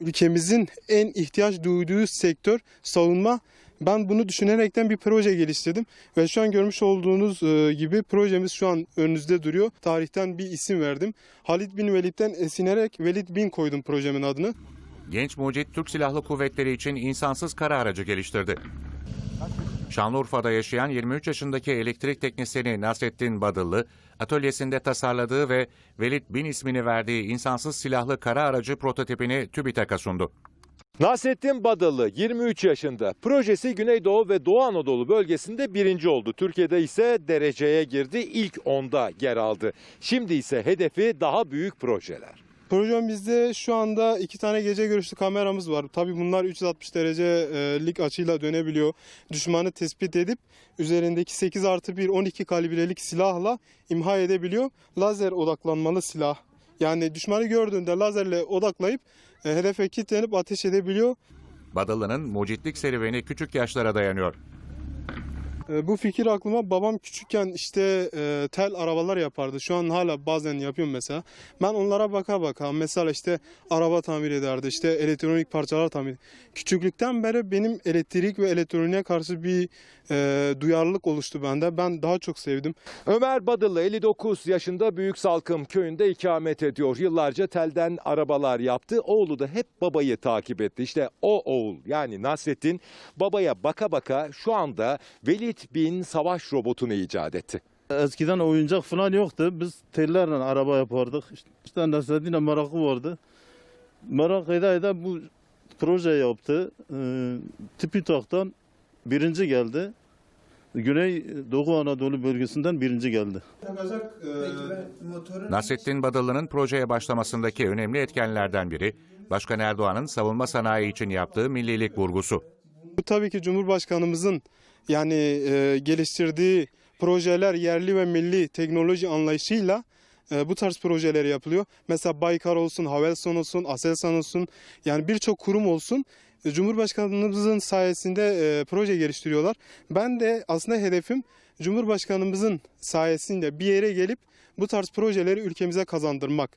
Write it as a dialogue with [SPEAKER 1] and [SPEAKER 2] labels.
[SPEAKER 1] ülkemizin en ihtiyaç duyduğu sektör savunma. Ben bunu düşünerekten bir proje geliştirdim ve şu an görmüş olduğunuz e, gibi projemiz şu an önünüzde duruyor. Tarihten bir isim verdim. Halid bin Velid'den esinerek Velid bin koydum projemin adını.
[SPEAKER 2] Genç mucit Türk Silahlı Kuvvetleri için insansız kara aracı geliştirdi. Şanlıurfa'da yaşayan 23 yaşındaki elektrik teknisyeni Nasrettin Badıllı, atölyesinde tasarladığı ve Velid Bin ismini verdiği insansız silahlı kara aracı prototipini TÜBİTAK'a sundu.
[SPEAKER 3] Nasrettin Badalı 23 yaşında. Projesi Güneydoğu ve Doğu Anadolu bölgesinde birinci oldu. Türkiye'de ise dereceye girdi. İlk onda yer aldı. Şimdi ise hedefi daha büyük projeler.
[SPEAKER 1] Projemizde şu anda iki tane gece görüşlü kameramız var. Tabii bunlar 360 derecelik açıyla dönebiliyor. Düşmanı tespit edip üzerindeki 8 artı 1 12 kalibrelik silahla imha edebiliyor. Lazer odaklanmalı silah. Yani düşmanı gördüğünde lazerle odaklayıp e, hedefe kilitlenip ateş edebiliyor.
[SPEAKER 2] Badıllı'nın mucitlik serüveni küçük yaşlara dayanıyor.
[SPEAKER 1] E, Bu fikir aklıma babam küçükken işte e, tel arabalar yapardı. Şu an hala bazen yapıyorum mesela. Ben onlara baka baka mesela işte araba tamir ederdi. işte elektronik parçalar tamir. Küçüklükten beri benim elektrik ve elektroniğe karşı bir e, duyarlılık oluştu bende. Ben daha çok sevdim.
[SPEAKER 3] Ömer Badalı 59 yaşında Büyük Salkım köyünde ikamet ediyor. Yıllarca telden arabalar yaptı. Oğlu da hep babayı takip etti. İşte o oğul yani Nasrettin babaya baka baka şu anda Velid bin savaş robotunu icat etti.
[SPEAKER 4] Eskiden oyuncak falan yoktu. Biz tellerle araba yapardık. İşte, Nasreddin'e merakı vardı. Merak ede ede bu proje yaptı. Ee, TÜBİTAK'tan birinci geldi. Güney Doğu Anadolu bölgesinden birinci geldi.
[SPEAKER 2] Nasrettin Badıllı'nın projeye başlamasındaki önemli etkenlerden biri, Başkan Erdoğan'ın savunma sanayi için yaptığı millilik vurgusu.
[SPEAKER 1] Bu tabii ki Cumhurbaşkanımızın yani e, geliştirdiği projeler yerli ve milli teknoloji anlayışıyla e, bu tarz projeler yapılıyor. Mesela Baykar olsun, Havelsan olsun, Aselsan olsun yani birçok kurum olsun. E, Cumhurbaşkanımızın sayesinde e, proje geliştiriyorlar. Ben de aslında hedefim Cumhurbaşkanımızın sayesinde bir yere gelip bu tarz projeleri ülkemize kazandırmak.